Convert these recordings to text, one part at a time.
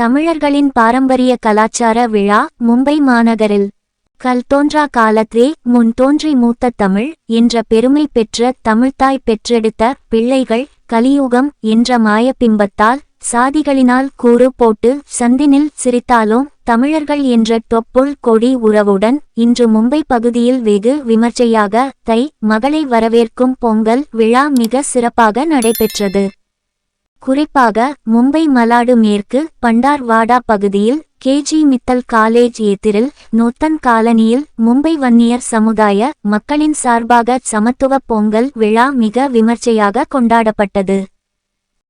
தமிழர்களின் பாரம்பரிய கலாச்சார விழா மும்பை மாநகரில். கல் தோன்றா காலத்தே முன் தோன்றி மூத்த தமிழ் என்ற பெருமை பெற்ற தமிழ்தாய் பெற்றெடுத்த பிள்ளைகள் கலியுகம் என்ற மாயப்பிம்பத்தால் சாதிகளினால் கூறு போட்டு சந்தினில் சிரித்தாலும் தமிழர்கள் என்ற தொப்புள் கொடி உறவுடன் இன்று மும்பை பகுதியில் வெகு விமர்சையாக தை மகளை வரவேற்கும் பொங்கல் விழா மிக சிறப்பாக நடைபெற்றது. குறிப்பாக மும்பை மலாடு மேற்கு பண்டார்வாடா பகுதியில் கேஜி மித்தல் காலேஜ் எதிரில் நொத்தன் காலனியில் மும்பை வன்னியர் சமுதாய மக்களின் சார்பாக சமத்துவ பொங்கல் விழா மிக விமர்சையாக கொண்டாடப்பட்டது.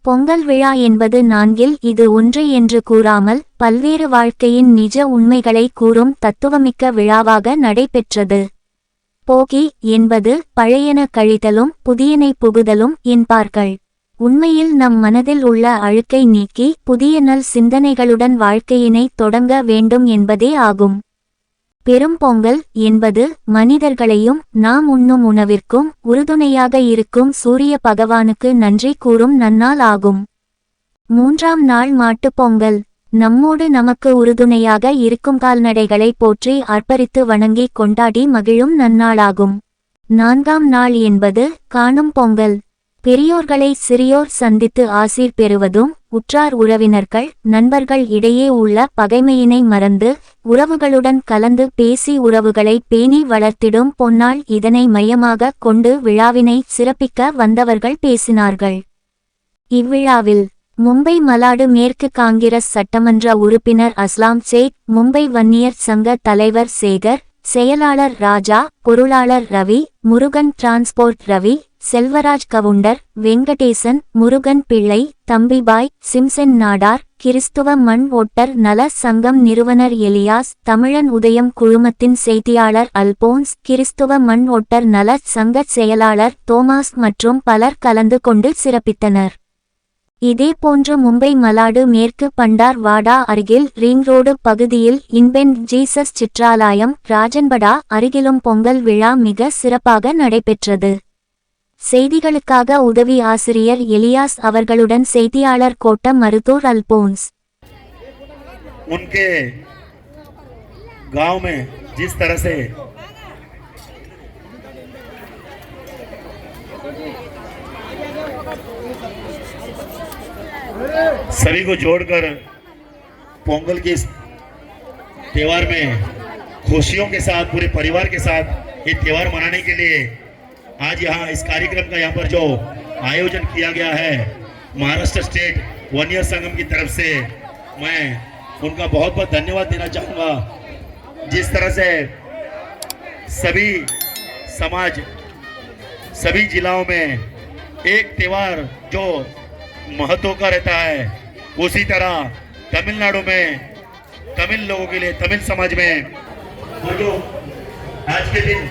பொங்கல் விழா என்பது நான்கில் இது ஒன்று என்று கூறாமல் பல்வேறு வாழ்க்கையின் நிஜ உண்மைகளை கூறும் தத்துவமிக்க விழாவாக நடைபெற்றது. போகி என்பது பழையன கழிதலும் புதியனை புகுதலும் என்பார்கள். உண்மையில் நம் மனதில் உள்ள அழுக்கை நீக்கி புதிய நல் சிந்தனைகளுடன் வாழ்க்கையினை தொடங்க வேண்டும் என்பதே ஆகும். பெரும் பொங்கல் என்பது மனிதர்களையும் நாம் உண்ணும் உணவிற்கும் உறுதுணையாக இருக்கும் சூரிய பகவானுக்கு நன்றி கூறும் நன்னாள் ஆகும். மூன்றாம் நாள் மாட்டுப் பொங்கல். நம்மோடு நமக்கு உறுதுணையாக இருக்கும் கால்நடைகளை போற்றி அர்ப்பரித்து வணங்கி கொண்டாடி மகிழும் நன்னாளாகும் நான்காம் நாள் என்பது காணும் பொங்கல். பெரியோர்களை சிறியோர் சந்தித்து ஆசீர் பெறுவதும் உற்றார் உறவினர்கள் நண்பர்கள் இடையே உள்ள பகைமையினை மறந்து உறவுகளுடன் கலந்து பேசி உறவுகளை பேணி வளர்த்திடும் பொன்னாள் இதனை மையமாக கொண்டு விழாவினை சிறப்பிக்க வந்தவர்கள் பேசினார்கள். இவ்விழாவில் மும்பை மலாடு மேற்கு காங்கிரஸ் சட்டமன்ற உறுப்பினர் அஸ்லாம் சேக் மும்பை வன்னியர் சங்க தலைவர் சேகர் செயலாளர் ராஜா பொருளாளர் ரவி முருகன் டிரான்ஸ்போர்ட் ரவி செல்வராஜ் கவுண்டர் வெங்கடேசன் முருகன் பிள்ளை தம்பிபாய் சிம்சன் நாடார் கிறிஸ்துவ மண் ஓட்டர் நல சங்கம் நிறுவனர் எலியாஸ் தமிழன் உதயம் குழுமத்தின் செய்தியாளர் அல்போன்ஸ் கிறிஸ்துவ மண் ஓட்டர் நல சங்க செயலாளர் தோமாஸ் மற்றும் பலர் கலந்து கொண்டு சிறப்பித்தனர். இதேபோன்று மும்பை மலாடு மேற்கு பண்டார் வாடா அருகில் ரிங் ரோடு பகுதியில் இன்பென் ஜீசஸ் சிற்றாலயம் ராஜன்படா அருகிலும் பொங்கல் விழா மிக சிறப்பாக நடைபெற்றது செய்திகளுக்காக உதவி ஆசிரியர் எலியாஸ் அவர்களுடன் செய்தியாளர் கோட்டம் மருதூர் அல்போன்ஸ் उनके गांव में जिस तरह से सभी को जोड़कर पोंगल के इस त्योहार में खुशियों के साथ, पूरे परिवार के साथ ये त्यौहार मनाने के लिए आज यहाँ इस कार्यक्रम का यहाँ पर जो आयोजन किया गया है, महाराष्ट्र स्टेट वन ईयर संगम की तरफ़ से, मैं उनका बहुत बहुत धन्यवाद देना चाहूँगा। जिस तरह से सभी समाज, सभी जिलाओं में एक त्यौहार जो महत्व का रहता है। उसी तरह तमिलनाडु में, तमिल लोगों के लिए, तमिल समाज में, वो जो आज के दिन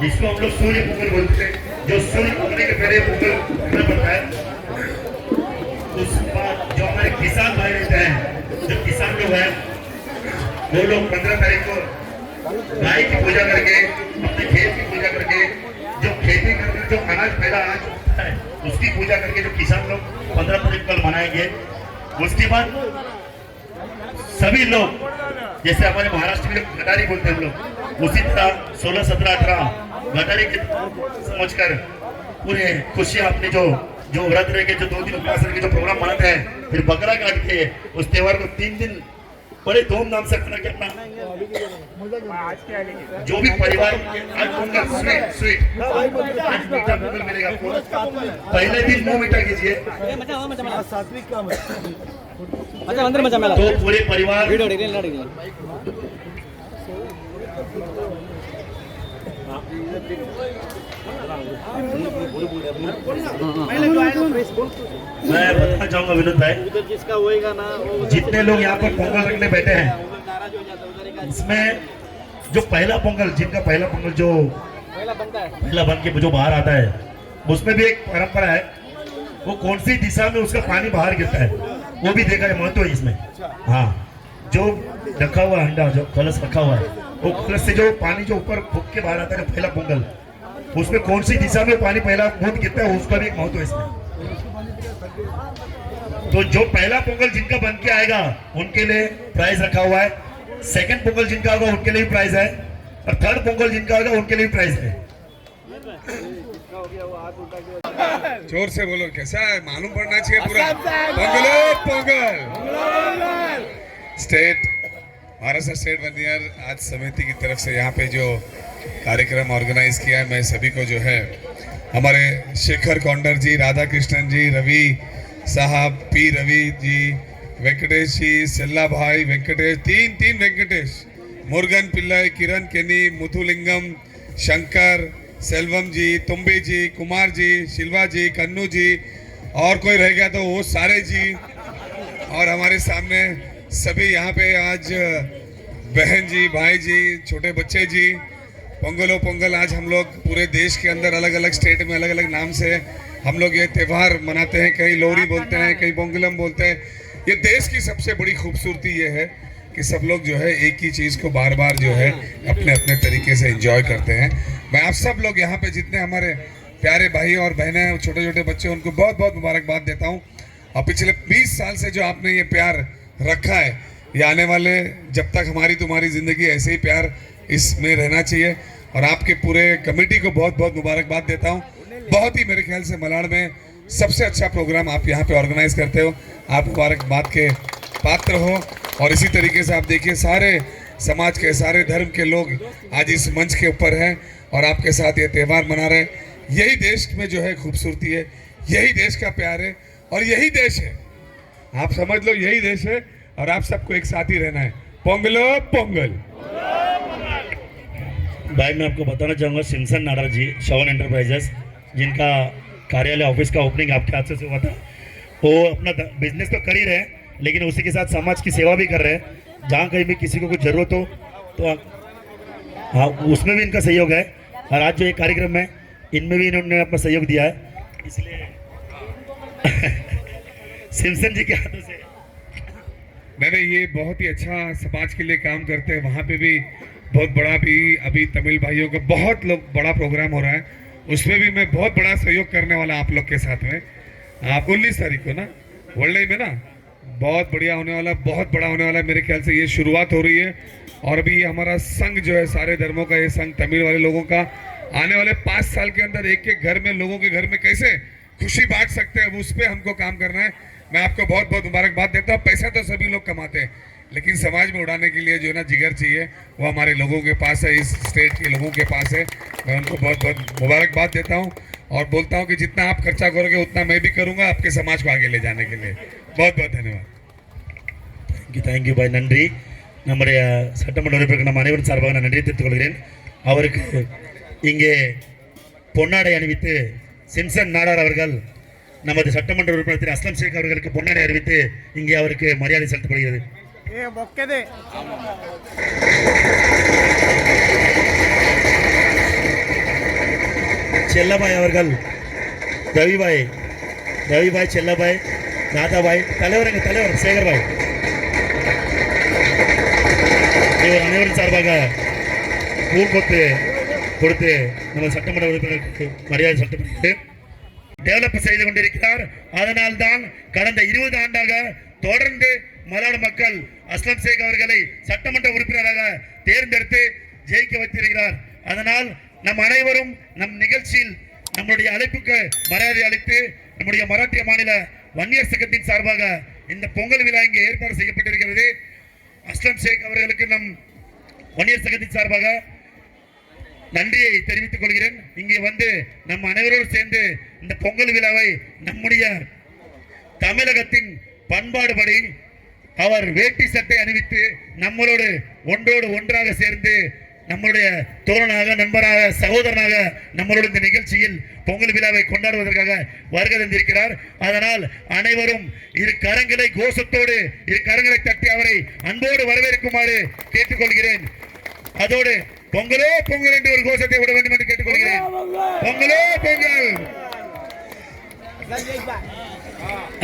जिसको हम लोग सूर्य पोंगल बोलते हैं जो सूर्य उगने के पहले पोंगल करना पड़ता है, उस बाद जो हमारे किसान भाई रहते हैं, जो किसान लोग हैं, वो लोग पंद्रह तारीख को गाय की पूजा करके, अपने खेत की पूजा करके, जो खेती करके जो अनाज पैदा है उसकी पूजा करके जो किसान लोग पंद्रह तारीख कल मनाएँगे उसके बाद सभी लोग, जैसे हमारे महाराष्ट्र में गटारी बोलते हैं हम लोग, उसी तरह सोलह, सत्रह, अठारह गटारी के समझकर पूरे खुशियाँ अपने जो जो व्रत रह के जो दो दिन उपवास रह के जो प्रोग्राम मनाते हैं, फिर बकरा काट के उस त्योहार को तीन दिन बड़े धूमधाम से खाना करना जो भी परिवार स्वीट स्वीट। आज मीठा मिलेगा पहले भी मुँह मीठा कीजिए। अच्छा अंदर मज़ा मिला तो पूरे परिवार मैं बताना चाहूँगा विनोद भाई। जिसका होएगा ना जितने लोग यहाँ पर पोंगल रखने बैठे हैं, इसमें जो पहला पोंगल, जिनका पहला पोंगल जो पहला बनता है पहला बन के जो बाहर आता है, उसमें भी एक परंपरा है। वो कौन सी दिशा में उसका पानी बाहर गिरता है, वो भी देखा है महत्व है इसमें। हाँ जो रखा हुआ अंडा, जो कलश रखा हुआ है वो से जो पानी जो ऊपर फूक के बाहर आता है पहला पोंगल उसमें कौन सी दिशा में पानी पहला बूंद गिरता है उसका भी एक महत्व है इसमें। तो जो पहला पोंगल जिनका बन के आएगा उनके लिए प्राइज रखा हुआ है। सेकंड पोंगल जिनका होगा उनके लिए भी प्राइज है। और थर्ड पोंगल जिनका होगा उनके लिए प्राइज है। ज़ोर से बोलो कैसा है? मालूम पड़ना चाहिए पूरा। पोंगलो पोंगल। स्टेट महाराष्ट्र स्टेट वनियर आज समिति की तरफ़ से यहाँ पे जो कार्यक्रम ऑर्गेनाइज किया है, मैं सभी को जो है, हमारे शेखर कौंडर जी राधा कृष्णन जी, रवि साहब, पी रवि जी, वेंकटेश जी, सेल्ला भाई, वेंकटेश, तीन तीन वेंकटेश, मुर्गन पिल्लई, किरण केनी, मुथुलिंगम, शंकर, सेल्वम जी, तुम्बे जी, कुमार जी, शिल्वा जी, कन्नू जी, और कोई रह गया तो वो सारे जी, और हमारे सामने सभी यहाँ पे आज बहन जी भाई जी छोटे बच्चे जी पोंगलो पोंगल आज हम लोग पूरे देश के अंदर अलग अलग स्टेट में अलग अलग नाम से हम लोग ये त्यौहार मनाते हैं। कहीं लोहड़ी बोलते हैं कहीं पोंगलम बोलते हैं। ये देश की सबसे बड़ी खूबसूरती ये है कि सब लोग जो है एक ही चीज़ को बार बार जो है अपने अपने तरीके से एंजॉय करते हैं। मैं आप सब लोग यहाँ पे जितने हमारे प्यारे भाई और बहनें छोटे छोटे बच्चे उनको बहुत बहुत मुबारकबाद देता हूँ। और पिछले 20 साल से जो आपने ये प्यार रखा है। ये आने वाले, जब तक हमारी तुम्हारी ज़िंदगी ऐसे ही प्यार इसमें रहना चाहिए। और आपके पूरे कमेटी को बहुत बहुत मुबारकबाद देता हूँ। बहुत ही मेरे ख्याल से मलाड़ में सबसे अच्छा प्रोग्राम आप यहाँ पे ऑर्गेनाइज करते हो। आप मुबारकबाद के पात्र हो। और इसी तरीके से आप देखिए, सारे समाज के, सारे धर्म के लोग आज इस मंच के ऊपर हैं और आपके साथ ये त्यौहार मना रहे हैं। यही देश में जो है खूबसूरती है, यही देश का प्यार है और यही देश है। आप समझ लो यही देश है और आप सबको एक साथ ही रहना है। पोंगलो, पोंगल। भाई, मैं आपको बताना चाहूँगा सिमसन नाडा जी शवन एंटरप्राइजेस जिनका कार्यालय ऑफ़िस का ओपनिंग आपके हाथ से हुआ था, वो अपना बिज़नेस तो कर ही रहे हैं, लेकिन उसी के साथ समाज की सेवा भी कर रहे हैं। जहाँ कहीं भी किसी को कुछ ज़रूरत हो तो हाँ उसमें भी इनका सहयोग है। और आज जो ये कार्यक्रम है, इनमें भी इन्होंने अपना सहयोग दिया है। इसलिए सिमसन जी के हाथों से। नहीं ये बहुत ही अच्छा समाज के लिए काम करते हैं। वहाँ पे भी बहुत बड़ा भी अभी तमिल भाइयों का बहुत लोग बड़ा प्रोग्राम हो रहा है। उसमें भी मैं बहुत बड़ा सहयोग करने वाला आप लोग के साथ में। आप उन्नीस तारीख को ना, वर्ल्ड में ना, बहुत बढ़िया होने वाला, बहुत बड़ा होने वाला है मेरे ख्याल से। ये शुरुआत हो रही है। और अभी ये हमारा संघ जो है, सारे धर्मों का, ये संघ तमिल वाले लोगों का, आने वाले पाँच साल के अंदर एक एक घर में, लोगों के घर में कैसे खुशी बांट सकते हैं उस पर हमको काम करना है। मैं आपको बहुत बहुत मुबारकबाद देता हूँ पैसा तो सभी लोग कमाते हैं लेकिन समाज में उड़ाने के लिए जो है ना जिगर चाहिए वो हमारे लोगों के पास है इस स्टेट के लोगों के पास है मैं उनको बहुत बहुत मुबारकबाद देता हूँ और बोलता हूँ कि जितना आप खर्चा करोगे उतना मैं भी करूँगा आपके समाज को आगे ले जाने के लिए बहुत बहुत धन्यवाद தேங்க்யூ தேங்க்யூ பாய் நன்றி நம்முடைய சட்டமன்ற உறுப்பினர் நம்ம அனைவரும் சார்பாக நான் நன்றி தெரிவித்துக் கொள்கிறேன் அவருக்கு இங்கே பொன்னாடை அணிவித்து சிம்சன் நாடார் அவர்கள் நமது சட்டமன்ற உறுப்பினர் திரு அஸ்லம் ஷேக் அவர்களுக்கு பொன்னாடை அறிவித்து இங்கே அவருக்கு மரியாதை செலுத்தப்படுகிறது. செல்லபாய் அவர்கள் ரவிபாய் ரவிபாய் செல்லபாய் நாதாபாய் தலைவர் எங்கள் தலைவர் சேகர்பாய். இவர் அனைவரும் சார்பாக பூங்கொத்து கொடுத்து நமது சட்டமன்ற உறுப்பினருக்கு மரியாதை செலுத்தப்படுகிறது. டெவலப் செய்து கொண்டிருக்கிறார். அதனால் தான் கடந்த இருபது ஆண்டாக தொடர்ந்து மலையாள மக்கள் அஸ்லம் சேக் அவர்களை சட்டமன்ற உறுப்பினராக தேர்ந்தெடுத்து ஜெயிக்க வைத்திருக்கிறார். அதனால் நம் அனைவரும் நம் நிகழ்ச்சியில் நம்முடைய அழைப்புக்கு மரியாதை அளித்து நம்முடைய மராட்டிய மாநில வன்னியர் சங்கத்தின் சார்பாக இந்த பொங்கல் விழா இங்கே ஏற்பாடு செய்யப்பட்டிருக்கிறது. அஸ்லம் ஷேக் அவர்களுக்கு நம் வன்னியர் சங்கத்தின் சார்பாக நன்றியை தெரிவித்துக் கொள்கிறேன். இங்கே வந்து நம் அனைவரோடு சேர்ந்து இந்த பொங்கல் விழாவை நம்முடைய தமிழகத்தின் பண்பாடுபடி அவர் வேட்டி சட்டை அணிவித்து நம்மளோடு ஒன்றோடு ஒன்றாக சேர்ந்து நம்மளுடைய தோழனாக நண்பராக சகோதரனாக நம்மளோட இந்த நிகழ்ச்சியில் பொங்கல் விழாவை கொண்டாடுவதற்காக வருகை தந்திருக்கிறார். அதனால் அனைவரும் இரு கரங்களை கோஷத்தோடு இரு கரங்களை தட்டி அவரை அன்போடு வரவேற்குமாறு கேட்டுக்கொள்கிறேன். அதோடு பொங்கலோ பொங்கல் என்று ஒரு கோஷத்தை விட வேண்டும் என்று கேட்டுக்கொள்கிறேன். பொங்கலோ பொங்கல்.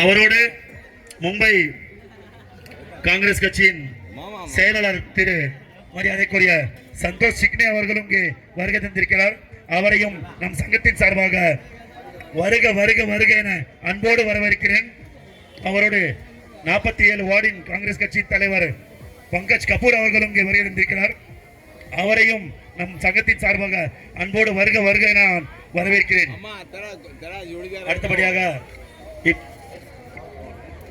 அவரோடு மும்பை காங்கிரஸ் கட்சியின் செயலாளர் திரு மரியாதைக்குரிய சந்தோஷ் சிக்னே அவர்களும் இங்கே வருகை தந்திருக்கிறார். அவரையும் நம் சங்கத்தின் சார்பாக வருக வருக வருக என அன்போடு வரவேற்கிறேன். அவரோடு நாற்பத்தி ஏழு வார்டின் காங்கிரஸ் கட்சி தலைவர் பங்கஜ் கபூர் அவர்களும் இங்கே வருகின்றிருக்கிறார் அவரையும் நம் சங்கத்தின் சார்பாக அன்போடு வருக வருக என நான் வரவேற்கிறேன். அடுத்தபடியாக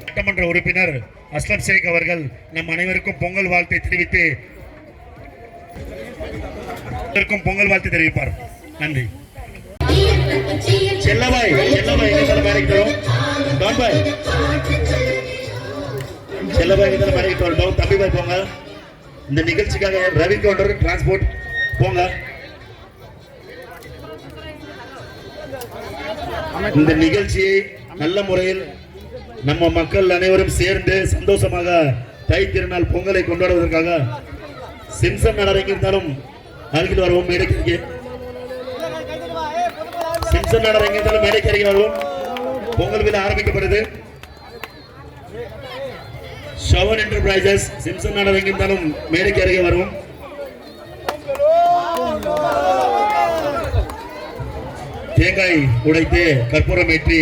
சட்டமன்ற உறுப்பினர் அஸ்லம் ஷேக் அவர்கள் நம் அனைவருக்கும் பொங்கல் வாழ்த்தை தெரிவித்து பொங்கல் வாழ்த்து தெரிவிப்பார். நன்றி. செல்லபாய் செல்லபாய் செல்லபாய் தம்பி பாய் போங்க. இந்த நிகழ்ச்சிக்காக ரவி கவுண்டருக்கு டிரான்ஸ்போர்ட் போங்க. இந்த நிகழ்ச்சியை நல்ல முறையில் நம்ம மக்கள் அனைவரும் சேர்ந்து சந்தோஷமாக தை திருநாள் பொங்கலை கொண்டாடுவதற்காக சிம்சன் நடரங்கி இருந்தாலும் அருகில் வருவோம் மேடைக்கு சிம்சன் நடரங்கி இருந்தாலும் மேடைக்கு அருகில் வருவோம். பொங்கல் விழா ஆரம்பிக்கப்படுது. ஷவன் என்டர்பிரைசஸ் சிம்சன் நடரங்கி இருந்தாலும் மேடைக்கு அருகே வருவோம் தேங்காய் உடைத்து கற்பூரம் ஏற்றி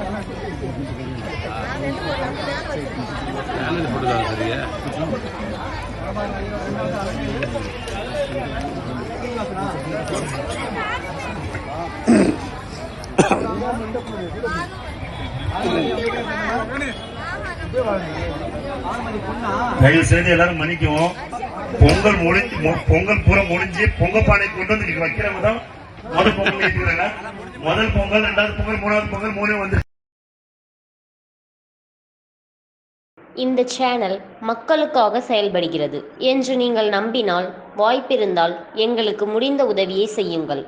தயவு செய்து எல்லாரும் மன்னிக்கவும். பொங்கல் முடிஞ்சு பொங்கல் பூரா முடிஞ்சு பொங்கல் பானை கொண்டு வந்து வைக்கிறவங்க தான் முதல் பொங்கல் ஏற்றுக்கிறாங்க முதல் பொங்கல் ரெண்டாவது பொங்கல் மூணாவது பொங்கல் மூணு வந்து இந்த சேனல் மக்களுக்காக செயல்படுகிறது என்று நீங்கள் நம்பினால் வாய்ப்பிருந்தால் எங்களுக்கு முடிந்த உதவியை செய்யுங்கள்.